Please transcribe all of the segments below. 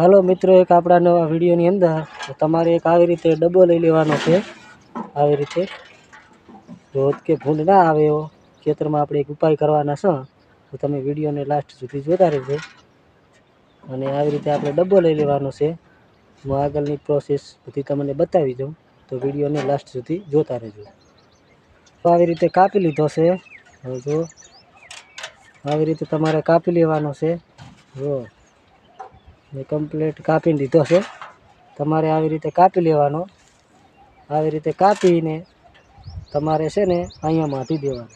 હાલો મિત્રો, એક આપણા નવા વિડીયોની અંદર તમારે એક આવી રીતે ડબ્બો લઈ લેવાનો છે. આવી રીતે. રોજ કે ભૂંડ ના આવે એવો, ખેતરમાં આપણે એક ઉપાય કરવાના છો. તો તમે વિડીયોને લાસ્ટ સુધી જોતા રહેજો. અને આવી રીતે આપણે ડબ્બો લઈ લેવાનો છે. હું આગળની પ્રોસેસ બધી તમને બતાવી દઉં. તો વિડીયોને લાસ્ટ સુધી જોતા રહેજો. તો આવી રીતે કાપી લીધો છે. હવે જો, આવી રીતે તમારે કાપી લેવાનો છે. જો. મેં કમ્પ્લીટ કાપી દીધો છે. તમારે આવી રીતે કાપી લેવાનો. આવી રીતે કાપીને તમારે છે ને અહીંયા માટી દેવાનો.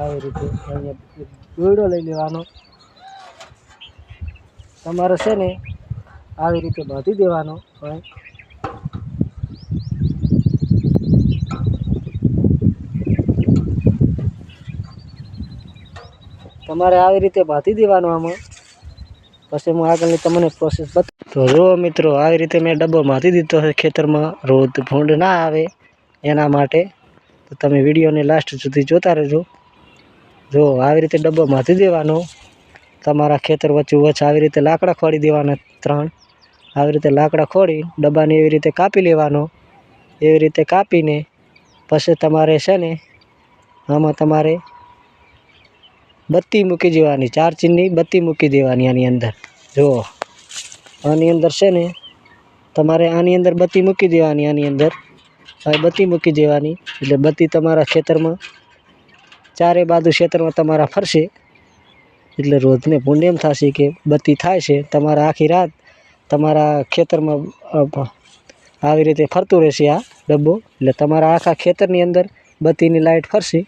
આવી રીતે અહીંયા એક લઈ લેવાનો. તમારે છે ને આવી રીતે બાંધી દેવાનો હોય. તમારે આવી રીતે બાંધી દેવાનું આમાં. પછી હું આગળની તમને પ્રોસેસ બતા તો જુઓ મિત્રો, આવી રીતે મેં ડબ્બો બાંધી દીધો છે. ખેતરમાં રોજ ભૂંડ ના આવે એના માટે. તો તમે વિડીયોને લાસ્ટ સુધી જોતા રહેજો. જો આવી રીતે ડબ્બો માથી દેવાનો. તમારા ખેતર વચ્ચે વચ્ચે આવી રીતે લાકડા ખોડી દેવાના ત્રણ. આવી રીતે લાકડા ખોડી ડબ્બાને એવી રીતે કાપી લેવાનો. એવી રીતે કાપીને પછી તમારે છે ને, આમાં તમારે બત્તી મૂકી દેવાની, ચાર ચીનની બત્તી મૂકી દેવાની આની અંદર. જુઓ. આની અંદર છે ને, તમારે આની અંદર બત્તી મૂકી દેવાની આની અંદર. બત્તી મૂકી દેવાની, એટલે બત્તી તમારા ખેતરમાં, ચારે બાજુ ખેતરમાં તમારા ફરશે. એટલે રોજને પુણ્યમ થશે કે બત્તી થાય છે, તમારા આખી રાત તમારા ખેતરમાં આવી રીતે ફરતું રહેશે આ ડબ્બો. એટલે તમારા આખા ખેતરની અંદર બત્તીની લાઇટ ફરશે.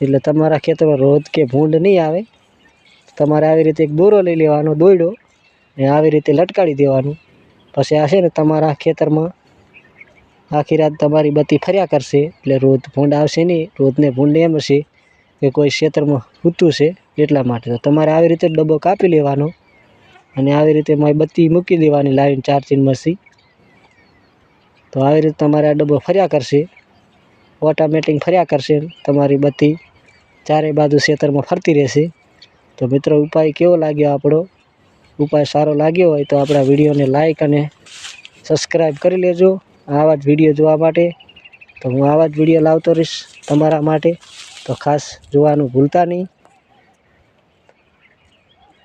એટલે તમારા ખેતરમાં રોજ કે ભૂંડ નહીં આવે. તમારે આવી રીતે એક દોરો લઈ લેવાનો, દોયડો, ને આવી રીતે લટકાડી દેવાનું. પછી આ છે ને તમારા ખેતરમાં આખી રાત તમારી બત્તી ફર્યા કરશે. એટલે રોજ ભૂંડ આવશે નહીં, રોજને ભૂંડ એમ હશે કે કોઈ ક્ષેત્રમાં ઊતું છે એટલા માટે. તો તમારે આવી રીતે ડબ્બો કાપી લેવાનો અને આવી રીતે મારી બત્તી મૂકી દેવાની લાઈન ચાર મસી તો આવી રીતે તમારે આ ડબ્બો ફર્યા કરશે. ઓટોમેટિક ફર્યા કરશે તમારી બત્તી ચારે બાજુ ખેતરમાં ફરતી રહેશે. તો મિત્રો, ઉપાય કેવો લાગ્યો આપણો? ઉપાય સારો લાગ્યો હોય તો આપણા વિડીયોને લાઈક અને સબસ્ક્રાઈબ કરી લેજો. આવા જ વીડિયો જોવા માટે. તો હું આવા જ વીડિયો લાવતો રહીશ તમારા માટે. તો ખાસ જોવાનું ભૂલતા નહીં.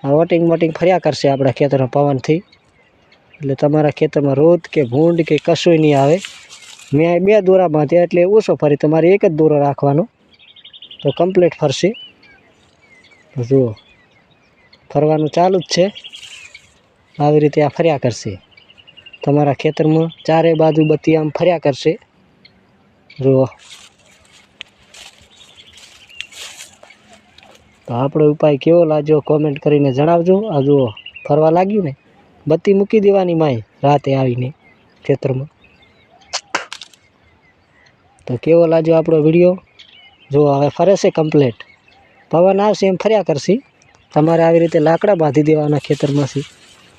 આ વોટિંગ મોટિંગ ફર્યા કરશે આપણા ખેતરમાં પવનથી. એટલે તમારા ખેતરમાં રોદ કે ભૂંડ કે કશું નહીં આવે. મેં બે દોરા બાંધ્યા એટલે ઓછો ફરી તમારે એક જ દોરો રાખવાનો. તો કમ્પ્લીટ ફરશે. જુઓ, ફરવાનું ચાલુ જ છે. આવી રીતે આ ફર્યા કરશે. તમારા ખેતરમાં ચારે બાજુ બત્તી આમ ફર્યા કરશે. જુઓ. તો આપણો ઉપાય કેવો લાગ્યો કોમેન્ટ કરીને જણાવજો. આ જુઓ, ફરવા લાગ્યું ને? બત્તી મૂકી દેવાની માય રાતે આવીને ખેતરમાં. તો કેવો લાગ્યો આપણો વીડિયો જો હવે ફરે છે કમ્પ્લેટ પવન આવશે એમ ફર્યા કરશે. તમારે આવી રીતે લાકડા બાંધી દેવાના ખેતરમાંથી.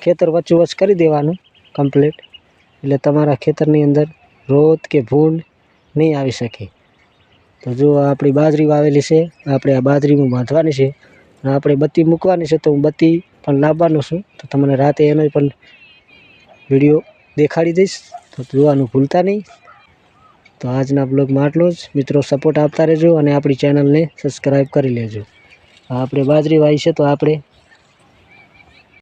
ખેતર વચ્ચોવચ કરી દેવાનું કમ્પ્લેટ એટલે તમારા ખેતરની અંદર રોત કે ભૂંડ નહીં આવી શકે. તો જો આપણી બાજરી વાવેલી છે, આપણે આ બાજરીમાં બાંધવાની છે, અને આપણે બત્તી મૂકવાની છે, તો હું બત્તી પણ લાવવાનો છું. તો તમને રાતે એનો પણ વીડિયો દેખાડી દઈશ. તો જોવાનું ભૂલતા નહીં. તો આજના બ્લોગમાં આટલો જ. મિત્રો સપોર્ટ આપતા રહેજો અને આપણી ચેનલને સબસ્ક્રાઈબ કરી લેજો. આપણે બાજરી વાવી છે તો આપણે